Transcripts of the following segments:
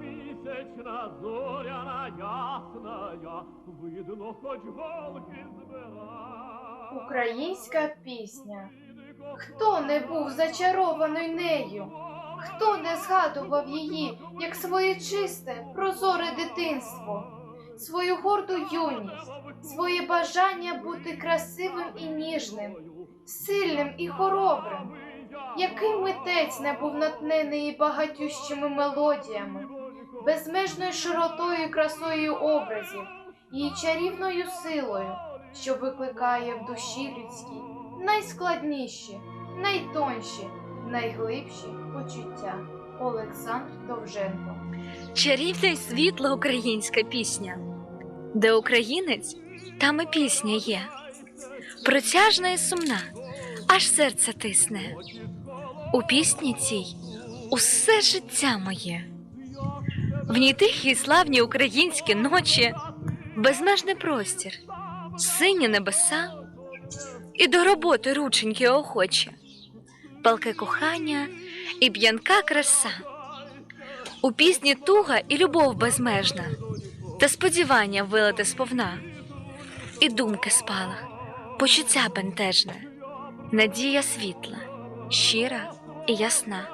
місячна зоряна ясная, видно, хоч голки збирай. Українська пісня. Хто не був зачарований нею? Хто не згадував її як своє чисте, прозоре дитинство, свою горду юність, своє бажання бути красивим і ніжним, сильним і хоробрим? Який митець не був натнений багатющими мелодіями, безмежною широтою і красою образів, її чарівною силою, що викликає в душі людській найскладніші, найтонші, найглибші почуття. Олександр Довженко. Чарівна й світла українська пісня. Де українець, там і пісня є. Протяжна і сумна, аж серце тисне. У пісні цій усе життя моє. В ній тихі славні українські ночі, безмежний простір, сині небеса і до роботи рученьки охочі, палке кохання і п'янка краса. У пісні туга і любов безмежна, та сподівання вилити сповна, і думки спалах, почуття бентежне, надія світла, щира і ясна.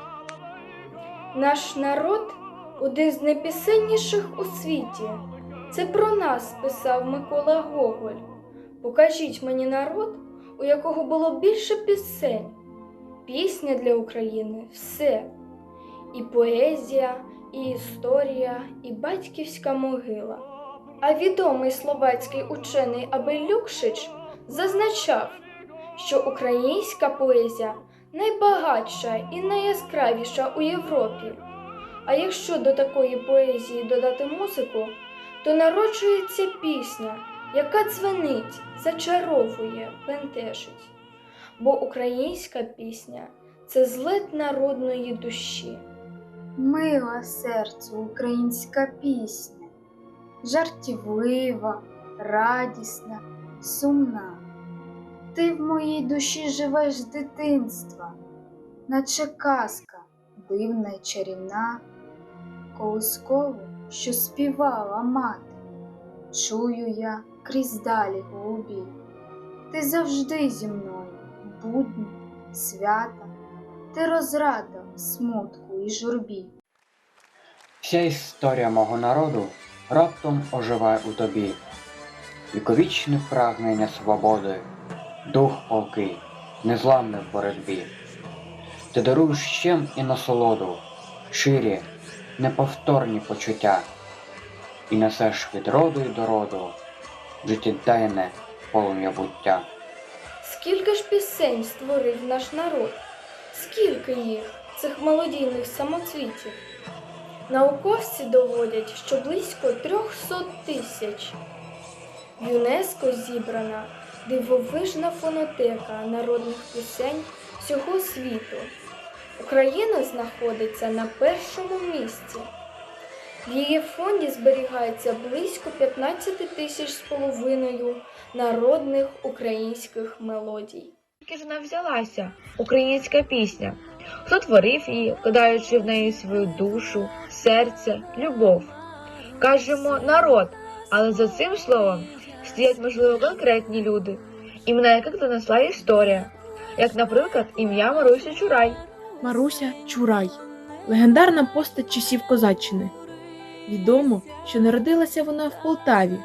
Наш народ один з найпісенніших у світі. Це про нас писав Микола Гоголь. Покажіть мені народ, у якого було більше пісень. Пісня для України все. І поезія, і історія, і батьківська могила. А відомий словацький учений Абель Люкшич зазначав, що українська поезія найбагатша і найяскравіша у Європі. А якщо до такої поезії додати музику, то народжується пісня, яка дзвенить, зачаровує, бентежить. Бо українська пісня це злет народної душі. Мила серцю українська пісня, жартівлива, радісна, сумна. Ти в моїй душі живеш з дитинства, наче казка дивна й чарівна, колискову, що співала мати. Чую я крізь далі голубі. Ти завжди зі мною, будні, свята, ти розрада смутку і журбі. Вся історія мого народу раптом оживає у тобі. Віковічне прагнення свободи, дух полкий, незламний в боротьбі. Ти даруєш щем і насолоду, ширі, неповторні почуття, і несеш від роду й до роду життєдайне полум'я буття. Скільки ж пісень створив наш народ? Скільки їх, цих мелодійних самоцвітів? Науковці доводять, що близько 300 тисяч. ЮНЕСКО зібрана дивовижна фонотека народних пісень всього світу. Україна знаходиться на першому місці. В її фонді зберігається близько 15 тисяч з половиною народних українських мелодій. Звідки ж вона взялася, українська пісня? Хто творив її, вкладаючи в неї свою душу, серце, любов? Кажемо народ, але за цим словом стоять, можливо, конкретні люди, імена яких донесла історія, як, наприклад, ім'я Марусі Чурай. Маруся Чурай, легендарна постать часів козаччини. Відомо, що народилася вона в Полтаві,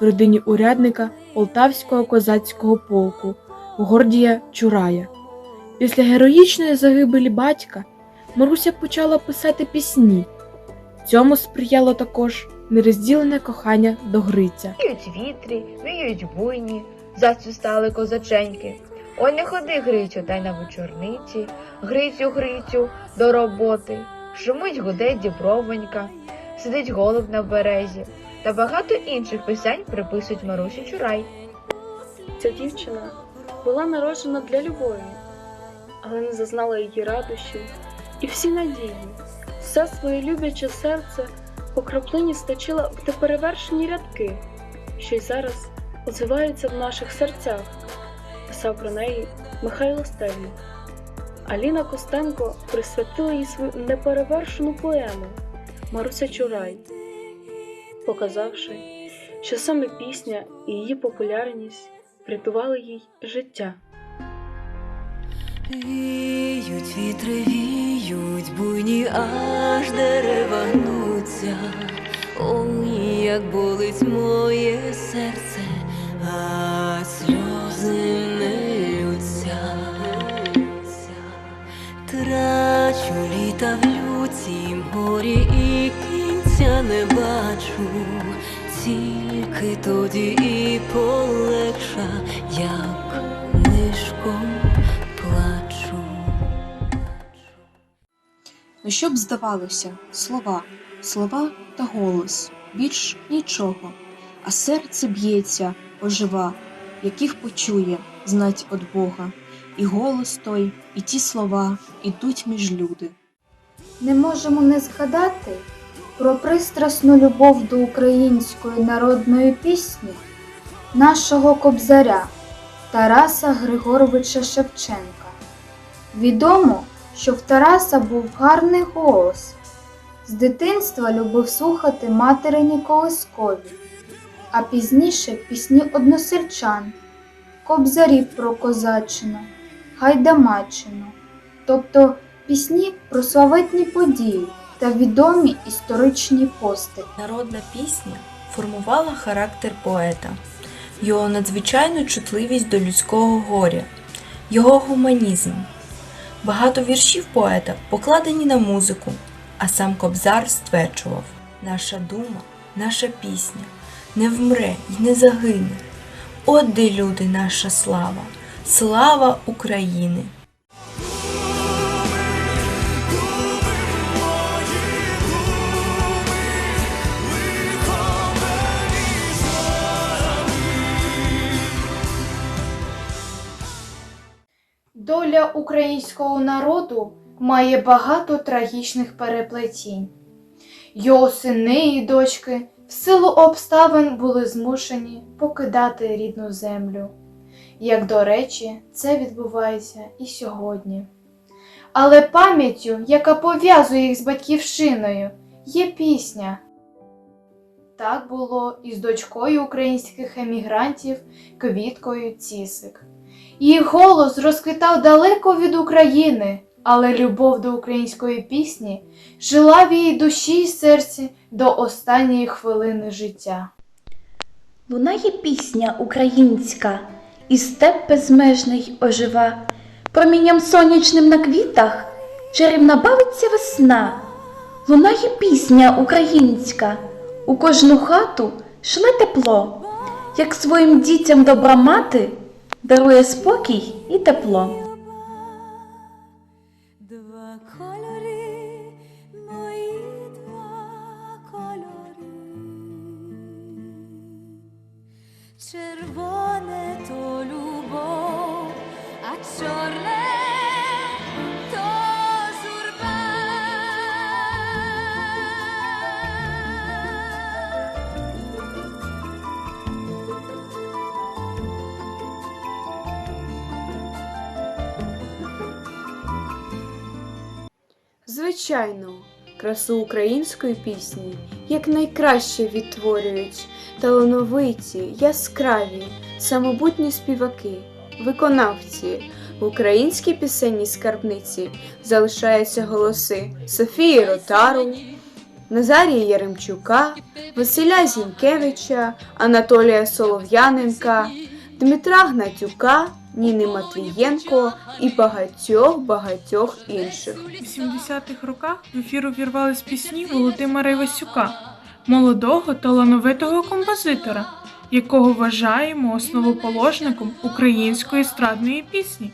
в родині урядника Полтавського козацького полку Гордія Чурая. Після героїчної загибелі батька Маруся почала писати пісні. Цьому сприяло також нерозділене кохання до Гриця. Віють вітрі, віють буйні, зацвістали козаченьки. Ой, не ходи, Грицю, та й на вечорниці, Грицю, Грицю, до роботи. Шумить гуде дібровонька, сидить голуб на березі, та багато інших пісень приписують Марусі Чурай. Ця дівчина була народжена для любові, але не зазнала її радощів і всі надії. Все своє любляче серце по краплині в неперевершені рядки, що й зараз озиваються в наших серцях. Писав про неї Михайло Стельмах. Аліна Костенко присвятила їй свою неперевершену поему Маруся Чурай, показавши, що саме пісня і її популярність врятували їй життя. Віють вітри, віють, буйні аж дерева гнуться. Ой, як болить моє серце, а сльози не лються. Трачу літа в люті морі і кінця не бачу. Тільки тоді і полегша, як нишком. Ну що б здавалося, слова, слова та голос, більш нічого, а серце б'ється, ожива, яких почує знать од Бога, і голос той, і ті слова ідуть між люди. Не можемо не згадати про пристрасну любов до української народної пісні нашого кобзаря Тараса Григоровича Шевченка. Відомо, що в Тараса був гарний голос. З дитинства любив слухати материні колискові, а пізніше пісні односельчан, кобзарів про козаччину, гайдамаччину, тобто пісні про славетні події та відомі історичні постаті. Народна пісня формувала характер поета, його надзвичайну чутливість до людського горя, його гуманізм. Багато віршів поета покладені на музику, а сам Кобзар стверджував: наша дума, наша пісня не вмре й не загине. От де люди наша слава, слава України! Доля українського народу має багато трагічних переплетінь. Його сини і дочки в силу обставин були змушені покидати рідну землю. Як до речі, це відбувається і сьогодні. Але пам'яттю, яка пов'язує їх з батьківщиною, є пісня. Так було і з дочкою українських емігрантів Квіткою Цісик. Її голос розквітав далеко від України, але любов до української пісні жила в її душі й серці до останньої хвилини життя. Лунає пісня українська, і степ безмежний ожива. Промінням сонячним на квітах чарівна бавиться весна. Лунає пісня українська, у кожну хату шле тепло, як своїм дітям добра мати дарує спокій і тепло. Звичайно, красу української пісні якнайкраще відтворюють талановиті, яскраві, самобутні співаки, виконавці. В українській пісенній скарбниці залишаються голоси Софії Ротару, Назарія Яремчука, Василя Зінкевича, Анатолія Солов'яненка, Дмитра Гнатюка, Ніни Матвієнко і багатьох-багатьох інших. У 70-х роках в ефір увірвались пісні Володимира Івасюка, молодого талановитого композитора, якого вважаємо основоположником української естрадної пісні.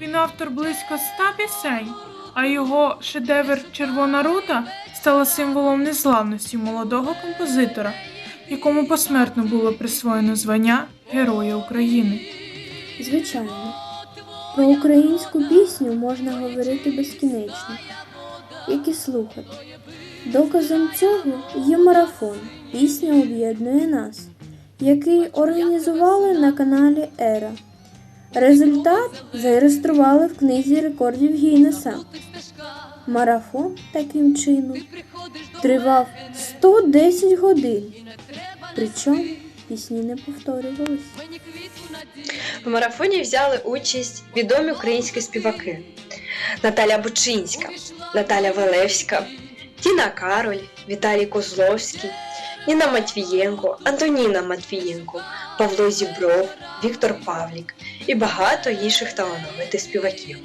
Він автор близько ста пісень, а його шедевр Червона рута стала символом незламності молодого композитора, якому посмертно було присвоєно звання Героя України. Звичайно, про українську пісню можна говорити безкінечно, як і слухати. Доказом цього є марафон Пісня об'єднує нас, який організували на каналі Ера. Результат зареєстрували в книзі рекордів Гіннеса. Марафон таким чином тривав 110 годин. Причому пісні не повторювались. В марафоні взяли участь відомі українські співаки Наталя Бучинська, Наталя Валевська, Тіна Кароль, Віталій Козловський, Ніна Матвієнко, Антоніна Матвієнко, Павло Зібров, Віктор Павлік і багато інших талановитих співаків.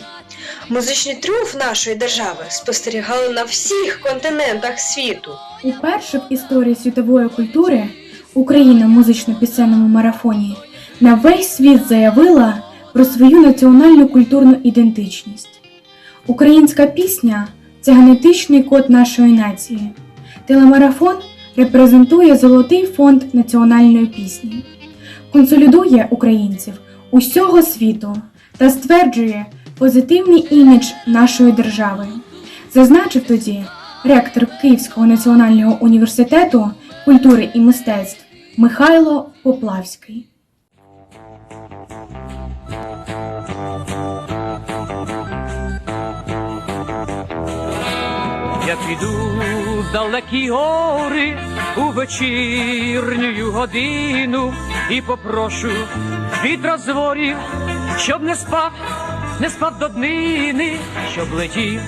Музичний тріумф нашої держави спостерігали на всіх континентах світу. Уперше в історії світової культури Україна в музично-пісенному марафоні на весь світ заявила про свою національну культурну ідентичність. Українська пісня це генетичний код нашої нації. Телемарафон репрезентує золотий фонд національної пісні, консолідує українців усього світу та стверджує позитивний імідж нашої держави. Зазначив тоді ректор Київського національного університету культури і мистецтв Михайло Поплавський. Я піду в далекі гори у вечірню годину і попрошу від розворів, щоб не спав, не спав до днини, щоб летів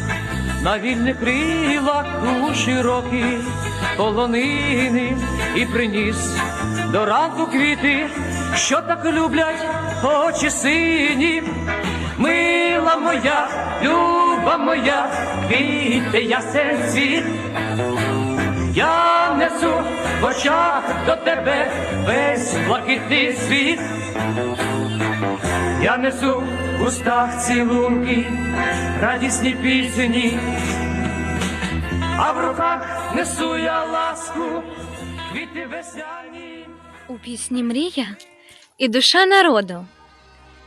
на вільних крилах у широкі полонини і приніс до ранку квіти, що так люблять очі сині. Мила моя, люба моя, квіти ясен світ. Я несу в очах до тебе весь блакитний світ. Я несу в устах цілунки, радісні пісні, а в руках несу я ласку, квіти весняні. У пісні мрія і душа народу,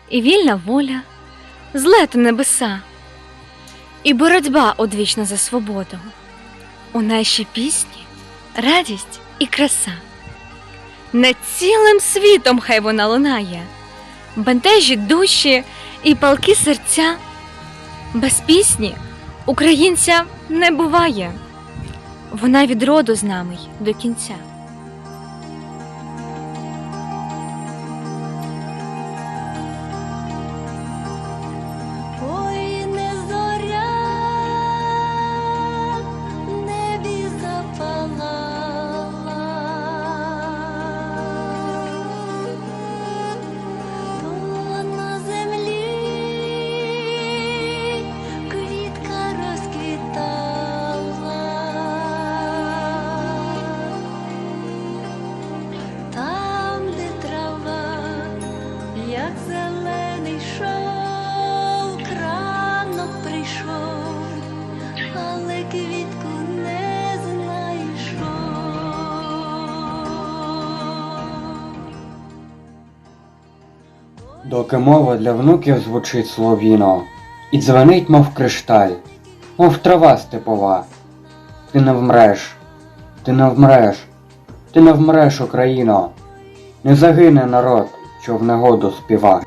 і вільна воля, злети небеса, і боротьба одвічна за свободу. У нашій пісні радість і краса. Над цілим світом хай вона лунає, бентежить душі і палки серця. Без пісні українця не буває. Вона від роду з нами й до кінця. Доки мова для внуків звучить словіно, і дзвенить, мов кришталь, мов трава степова. Ти не вмреш, ти не вмреш, ти не вмреш, Україно, не загине народ, що в негоду співа.